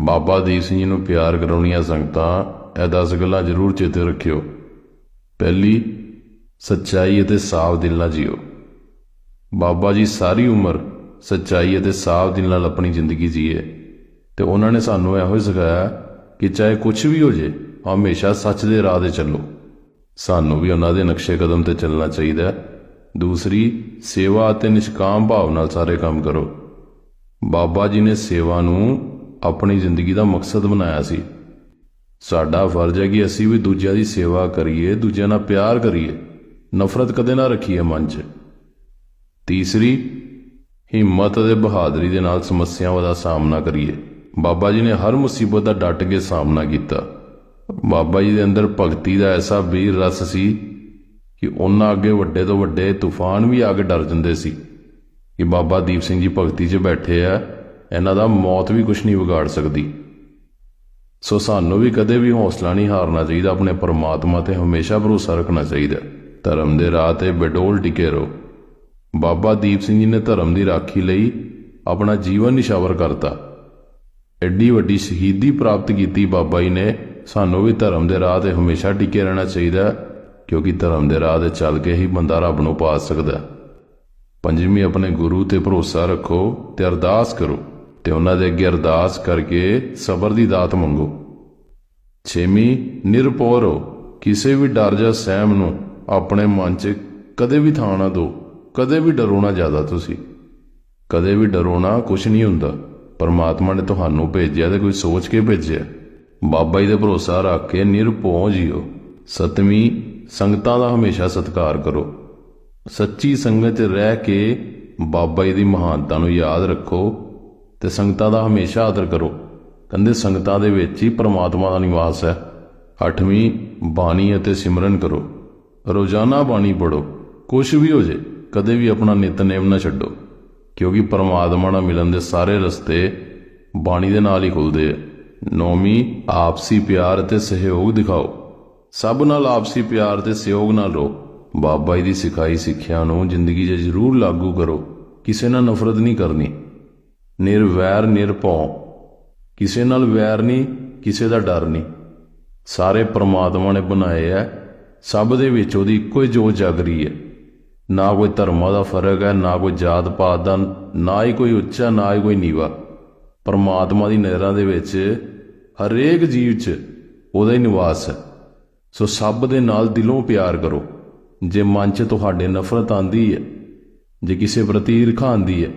ਬਾਬਾ ਦੀਪ ਸਿੰਘ ਜੀ ਨੂੰ ਪਿਆਰ ਕਰਾਉਣੀਆਂ ਸੰਗਤਾਂ, ਇਹ 10 ਗੱਲਾਂ ਜ਼ਰੂਰ ਚੇਤੇ ਰੱਖਿਓ। ਪਹਿਲੀ, ਸੱਚਾਈ ਅਤੇ ਸਾਫ਼ ਦਿਲ ਨਾਲ ਜੀਓ। ਬਾਬਾ ਜੀ ਸਾਰੀ ਉਮਰ ਸੱਚਾਈ ਅਤੇ ਸਾਫ਼ ਦਿਲ ਨਾਲ ਆਪਣੀ ਜ਼ਿੰਦਗੀ ਜੀਏ ਤੇ ਉਹਨਾਂ ਨੇ ਸਾਨੂੰ ਇਹੋ ਹੀ ਸਿਖਾਇਆ ਕਿ ਚਾਹੇ ਕੁਝ ਵੀ ਹੋ ਜੇ, ਹਮੇਸ਼ਾ ਸੱਚ ਦੇ ਰਾਹ ਤੇ ਚੱਲੋ। ਸਾਨੂੰ ਵੀ ਉਹਨਾਂ ਦੇ ਨਕਸ਼ੇ ਕਦਮ ਤੇ ਚੱਲਣਾ ਚਾਹੀਦਾ ਦੂਸਰੀ, ਸੇਵਾ ਅਤੇ ਨਿਸ਼ਕਾਮ ਭਾਵ ਨਾਲ ਸਾਰੇ ਕੰਮ ਕਰੋ। ਬਾਬਾ ਜੀ ਨੇ ਸੇਵਾ ਨੂੰ ਆਪਣੀ ਜ਼ਿੰਦਗੀ ਦਾ ਮਕਸਦ ਬਣਾਇਆ ਸੀ। ਸਾਡਾ ਫਰਜ਼ ਹੈ ਕਿ ਅਸੀਂ ਵੀ ਦੂਜਿਆਂ ਦੀ ਸੇਵਾ ਕਰੀਏ, ਦੂਜਿਆਂ ਨਾਲ ਪਿਆਰ ਕਰੀਏ। ਨਫ਼ਰਤ ਕਦੇ ਨਾ ਰੱਖੀਏ ਮਨ 'ਚ। ਤੀਸਰੀ, ਹਿੰਮਤ ਅਤੇ ਬਹਾਦਰੀ ਦੇ ਨਾਲ ਸਮੱਸਿਆਵਾਂ ਦਾ ਸਾਹਮਣਾ ਕਰੀਏ। ਬਾਬਾ ਜੀ ਨੇ ਹਰ ਮੁਸੀਬਤ ਦਾ ਡਟ ਕੇ ਸਾਹਮਣਾ ਕੀਤਾ। ਬਾਬਾ ਜੀ ਦੇ ਅੰਦਰ ਭਗਤੀ ਦਾ ਐਸਾ ਵੀਰ ਰਸ ਸੀ ਕਿ ਉਹਨਾਂ ਅੱਗੇ ਵੱਡੇ ਤੋਂ ਵੱਡੇ ਤੂਫਾਨ ਵੀ ਆ ਕੇ ਡਰ ਜਾਂਦੇ ਸੀ ਕਿ ਬਾਬਾ ਦੀਪ ਸਿੰਘ ਜੀ ਭਗਤੀ 'ਚ ਬੈਠੇ ਆ ਇਹਨਾਂ ਦਾ ਮੌਤ ਵੀ ਕੁਝ ਨਹੀਂ ਵਿਗਾੜ ਸਕਦੀ। ਸੋ ਸਾਨੂੰ ਵੀ ਕਦੇ ਵੀ ਹੌਸਲਾ ਨਹੀਂ ਹਾਰਨਾ ਚਾਹੀਦਾ, ਆਪਣੇ ਪਰਮਾਤਮਾ ਤੇ ਹਮੇਸ਼ਾ ਭਰੋਸਾ ਰੱਖਣਾ ਚਾਹੀਦਾ। ਧਰਮ ਦੇ ਰਾਹ ਤੇ ਬੇਡੋਲ ਟਿਕੇ ਰਹੋ। ਬਾਬਾ ਦੀਪ ਸਿੰਘ ਜੀ ਨੇ ਧਰਮ ਦੀ ਰਾਖੀ ਲਈ ਆਪਣਾ ਜੀਵਨ ਨਿਸ਼ਾਵਰ ਕਰਤਾ। ਐਡੀ ਵੱਡੀ ਸ਼ਹੀਦੀ ਪ੍ਰਾਪਤ ਕੀਤੀ ਬਾਬਾ ਜੀ ਨੇ, ਸਾਨੂੰ ਵੀ ਧਰਮ ਦੇ ਰਾਹ ਤੇ ਹਮੇਸ਼ਾ ਟਿਕੇ ਰਹਿਣਾ ਚਾਹੀਦਾ, ਕਿਉਂਕਿ ਧਰਮ ਦੇ ਰਾਹ ਤੇ ਚੱਲ ਕੇ ਹੀ ਬੰਦਾ ਰੱਬ ਨੂੰ ਪਾ ਸਕਦਾ। ਪੰਜਵੀਂ ਆਪਣੇ ਗੁਰੂ ਤੇ ਭਰੋਸਾ ਰੱਖੋ ਤੇ ਅਰਦਾਸ ਕਰੋ। ਤੇ ਉਹਨਾਂ ਦੇ ਅੱਗੇ ਅਰਦਾਸ ਕਰਕੇ ਸਬਰ ਦੀ ਦਾਤ ਮੰਗੋ। ਛੇਵੀਂ ਨਿਰਭਉ ਰਹੋ। ਕਿਸੇ ਵੀ ਡਰ ਜਾਂ ਸਹਿਮ ਨੂੰ ਆਪਣੇ ਮਨ 'ਚ ਕਦੇ ਵੀ ਥਾਂ ਨਾ ਦਿਓ। ਕਦੇ ਵੀ ਡਰੋ ਨਾ ਜ਼ਿਆਦਾ ਤੁਸੀਂ। ਕਦੇ ਵੀ ਡਰੋ ਨਾ ਕੁਝ ਨਹੀਂ ਹੁੰਦਾ। ਪਰਮਾਤਮਾ ਨੇ ਤੁਹਾਨੂੰ ਭੇਜਿਆ ਤੇ ਕੋਈ ਸੋਚ ਕੇ ਭੇਜਿਆ। ਬਾਬਾ ਜੀ ਤੇ ਭਰੋਸਾ ਰੱਖ ਕੇ ਨਿਰਭਉ ਜੀਓ। ਸਤਵੀਂ, ਸੰਗਤਾਂ ਦਾ ਹਮੇਸ਼ਾ ਸਤਿਕਾਰ ਕਰੋ। ਸੱਚੀ ਸੰਗਤ 'ਚ ਰਹਿ ਕੇ ਬਾਬਾ ਜੀ ਦੀ ਮਹਾਨਤਾ ਨੂੰ ਯਾਦ ਰੱਖੋ। ਤੇ ਸੰਗਤਾਂ ਦਾ ਹਮੇਸ਼ਾ ਆਦਰ ਕਰੋ। ਕਹਿੰਦੇ ਸੰਗਤਾਂ ਦੇ ਵਿੱਚ ਹੀ ਪ੍ਰਮਾਤਮਾ ਦਾ ਨਿਵਾਸ ਹੈ। ਅੱਠਵੀਂ ਬਾਣੀ ਅਤੇ ਸਿਮਰਨ ਕਰੋ। ਰੋਜ਼ਾਨਾ ਬਾਣੀ ਪੜੋ ਕੁਝ ਵੀ ਹੋ ਜੇ, ਕਦੇ ਵੀ ਆਪਣਾ ਨਿਤਨੇਮ ਨਾ ਛੱਡੋ। ਕਿਉਂਕਿ ਪਰਮਾਤਮਾ ਨਾਲ ਮਿਲਣ ਦੇ ਸਾਰੇ ਰਸਤੇ ਬਾਣੀ ਦੇ ਨਾਲ ਹੀ ਖੁੱਲਦੇ ਆ। ਨੌਵੀਂ, ਆਪਸੀ ਪਿਆਰ ਅਤੇ ਸਹਿਯੋਗ ਦਿਖਾਓ। ਸਭ ਨਾਲ ਆਪਸੀ ਪਿਆਰ ਤੇ ਸਹਿਯੋਗ ਨਾਲ ਰਹੋ। ਬਾਬਾ ਜੀ ਦੀ ਸਿਖਾਈ ਸਿੱਖਿਆ ਨੂੰ ਜ਼ਿੰਦਗੀ 'ਚ ਜ਼ਰੂਰ ਲਾਗੂ ਕਰੋ। ਕਿਸੇ ਨਾਲ ਨਫ਼ਰਤ ਨਹੀਂ ਕਰਨੀ। ਨਿਰਵੈਰ ਨਿਰਭਉ। ਕਿਸੇ ਨਾਲ ਵੈਰ ਨਹੀਂ, ਕਿਸੇ ਦਾ ਡਰ ਨਹੀਂ। ਸਾਰੇ ਪ੍ਰਮਾਤਮਾ ਨੇ ਬਣਾਏ ਐ। ਸਭ ਦੇ ਵਿੱਚ ਉਹਦੀ ਇੱਕੋ ਹੀ ਜੋਤ ਜਗ ਰਹੀ ਹੈ ਨਾ ਕੋਈ ਧਰਮਾਂ ਦਾ ਫ਼ਰਕ ਹੈ ਨਾ ਕੋਈ ਜਾਤ ਪਾਤ ਦਾ, ਨਾ ਹੀ ਕੋਈ ਉੱਚਾ, ਨਾ ਹੀ ਕੋਈ ਨੀਵਾ। ਪਰਮਾਤਮਾ ਦੀ ਨਜ਼ਰਾਂ ਦੇ ਵਿੱਚ ਹਰੇਕ ਜੀਵ 'ਚ ਉਹਦਾ ਹੀ ਨਿਵਾਸ ਹੈ ਸੋ ਸਭ ਦੇ ਨਾਲ ਦਿਲੋਂ ਪਿਆਰ ਕਰੋ। ਜੇ ਮਨ 'ਚ ਤੁਹਾਡੇ ਨਫ਼ਰਤ ਆਂਦੀ ਹੈ ਜੇ ਕਿਸੇ ਪ੍ਰਤੀ ਈਰਖਾ ਆਂਦੀ ਹੈ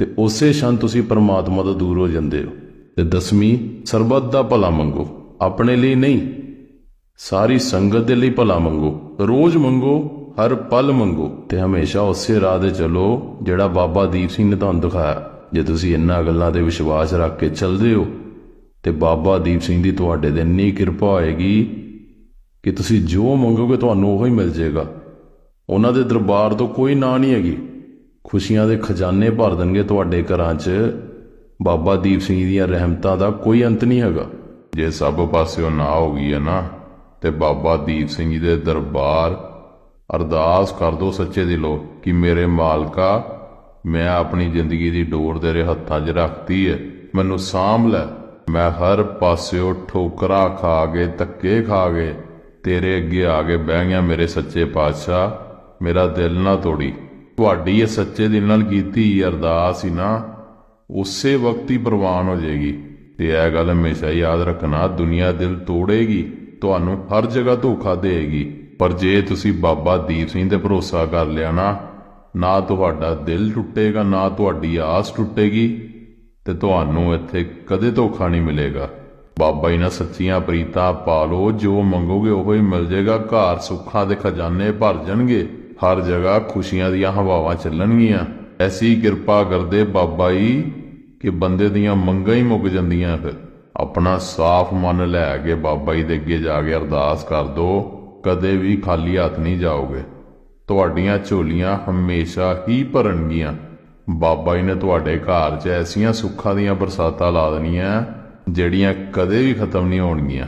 ਤੇ ਉਸੇ ਛਣ ਤੁਸੀਂ ਪਰਮਾਤਮਾ ਤੋਂ ਦੂਰ ਹੋ ਜਾਂਦੇ ਹੋ। ਤੇ ਦਸਵੀਂ, ਸਰਬੱਤ ਦਾ ਭਲਾ ਮੰਗੋ। ਆਪਣੇ ਲਈ ਨਹੀਂ, ਸਾਰੀ ਸੰਗਤ ਦੇ ਲਈ ਭਲਾ ਮੰਗੋ। ਰੋਜ਼ ਮੰਗੋ, ਹਰ ਪਲ ਮੰਗੋ। ਤੇ ਹਮੇਸ਼ਾ ਉਸੇ ਰਾਹ ਦੇ ਚਲੋ ਜਿਹੜਾ ਬਾਬਾ ਦੀਪ ਸਿੰਘ ਨੇ ਤੁਹਾਨੂੰ ਦਿਖਾਇਆ। ਜੇ ਤੁਸੀਂ ਇੰਨਾ ਗੱਲਾਂ ਤੇ ਵਿਸ਼ਵਾਸ ਰੱਖ ਕੇ ਚੱਲਦੇ ਹੋ, ਤੇ ਬਾਬਾ ਦੀਪ ਸਿੰਘ ਦੀ ਤੁਹਾਡੇ ਤੇ ਇੰਨੀ ਕਿਰਪਾ ਹੋਏਗੀ ਕਿ ਤੁਸੀਂ ਜੋ ਮੰਗੋਗੇ ਤੁਹਾਨੂੰ ਉਹ ਹੀ ਮਿਲ ਜਾਏਗਾ। ਉਹਨਾਂ ਦੇ ਦਰਬਾਰ ਤੋਂ ਕੋਈ ਨਾਂ ਨਹੀਂ ਹੈਗੀ। ਖੁਸ਼ੀਆਂ ਦੇ ਖਜ਼ਾਨੇ ਭਰ ਦੇਣਗੇ ਤੁਹਾਡੇ ਘਰਾਂ 'ਚ। ਬਾਬਾ ਦੀਪ ਸਿੰਘ ਦੀਆਂ ਰਹਿਮਤਾਂ ਦਾ ਕੋਈ ਅੰਤ ਨਹੀਂ ਹੈਗਾ। ਜੇ ਸਭ ਪਾਸਿਓਂ ਨਾ ਹੋ ਗਈ ਹੈ ਨਾ, ਤੇ ਬਾਬਾ ਦੀਪ ਸਿੰਘ ਜੀ ਦੇ ਦਰਬਾਰ ਅਰਦਾਸ ਕਰ ਦੋ ਸੱਚੇ ਦਿਲੋਂ ਕਿ ਮੇਰੇ ਮਾਲਕਾ, ਮੈਂ ਆਪਣੀ ਜ਼ਿੰਦਗੀ ਦੀ ਡੋਰ ਤੇਰੇ ਹੱਥਾਂ 'ਚ ਰੱਖਤੀ ਹੈ। ਮੈਨੂੰ ਸਾਂਭ ਲੈ। ਮੈਂ ਹਰ ਪਾਸਿਓਂ ਠੋਕਰਾ ਖਾ ਕੇ, ਧੱਕੇ ਖਾ ਕੇ ਤੇਰੇ ਅੱਗੇ ਆ ਕੇ ਬਹਿ ਗਿਆ ਮੇਰੇ ਸੱਚੇ ਪਾਤਸ਼ਾਹ। ਮੇਰਾ ਦਿਲ ਨਾ ਤੋੜੀ। ਤੁਹਾਡੀ ਇਹ ਸੱਚੇ ਦਿਲ ਨਾਲ ਕੀਤੀ ਅਰਦਾਸ ਹੀ ਨਾ, ਉਸੇ ਵਕਤ ਹੀ ਪ੍ਰਵਾਨ ਹੋ ਜਾਏਗੀ। ਤੇ ਇਹ ਗੱਲ ਹਮੇਸ਼ਾ ਯਾਦ ਰੱਖਣਾ, ਦੁਨੀਆ ਦਿਲ ਤੋੜੇਗੀ, ਤੁਹਾਨੂੰ ਹਰ ਜਗ੍ਹਾ ਧੋਖਾ ਦੇਗੀ ਪਰ ਜੇ ਤੁਸੀਂ ਬਾਬਾ ਦੀਪ ਸਿੰਘ ਤੇ ਭਰੋਸਾ ਕਰ ਲਿਆ ਨਾ ਨਾ ਤੁਹਾਡਾ ਦਿਲ ਟੁੱਟੇਗਾ, ਨਾ ਤੁਹਾਡੀ ਆਸ ਟੁੱਟੇਗੀ, ਤੇ ਤੁਹਾਨੂੰ ਇੱਥੇ ਕਦੇ ਧੋਖਾ ਨਹੀਂ ਮਿਲੇਗਾ। ਬਾਬਾ ਜੀ ਨਾਲ ਸੱਚੀਆਂ ਪ੍ਰੀਤਾਂ ਪਾਲੋ ਜੋ ਮੰਗੋਗੇ ਉਹ ਹੀ ਮਿਲ ਜਾਏਗਾ, ਘਰ ਸੁੱਖਾਂ ਦੇ ਖਜ਼ਾਨੇ ਭਰ ਜਾਣਗੇ। ਹਰ ਜਗ੍ਹਾ ਖੁਸ਼ੀਆਂ ਦੀਆਂ ਹਵਾਵਾਂ ਚੱਲਣਗੀਆਂ। ਐਸੀ ਕਿਰਪਾ ਕਰਦੇ ਬਾਬਾ ਜੀ ਕਿ ਬੰਦੇ ਦੀਆਂ ਮੰਗਾਂ ਹੀ ਮੁੱਕ ਜਾਂਦੀਆਂ ਫਿਰ। ਆਪਣਾ ਸਾਫ਼ ਮਨ ਲੈ ਕੇ ਬਾਬਾ ਜੀ ਦੇ ਅੱਗੇ ਜਾ ਕੇ ਅਰਦਾਸ ਕਰ ਦੋ, ਕਦੇ ਵੀ ਖਾਲੀ ਹੱਥ ਨਹੀਂ ਜਾਓਗੇ। ਤੁਹਾਡੀਆਂ ਝੋਲੀਆਂ ਹਮੇਸ਼ਾ ਹੀ ਭਰਨਗੀਆਂ। ਬਾਬਾ ਜੀ ਨੇ ਤੁਹਾਡੇ ਘਰ 'ਚ ਐਸੀਆਂ ਸੁੱਖਾਂ ਦੀਆਂ ਬਰਸਾਤਾਂ ਲਾ ਦੇਣੀਆਂ, ਜਿਹੜੀਆਂ ਕਦੇ ਵੀ ਖਤਮ ਨਹੀਂ ਹੋਣਗੀਆਂ।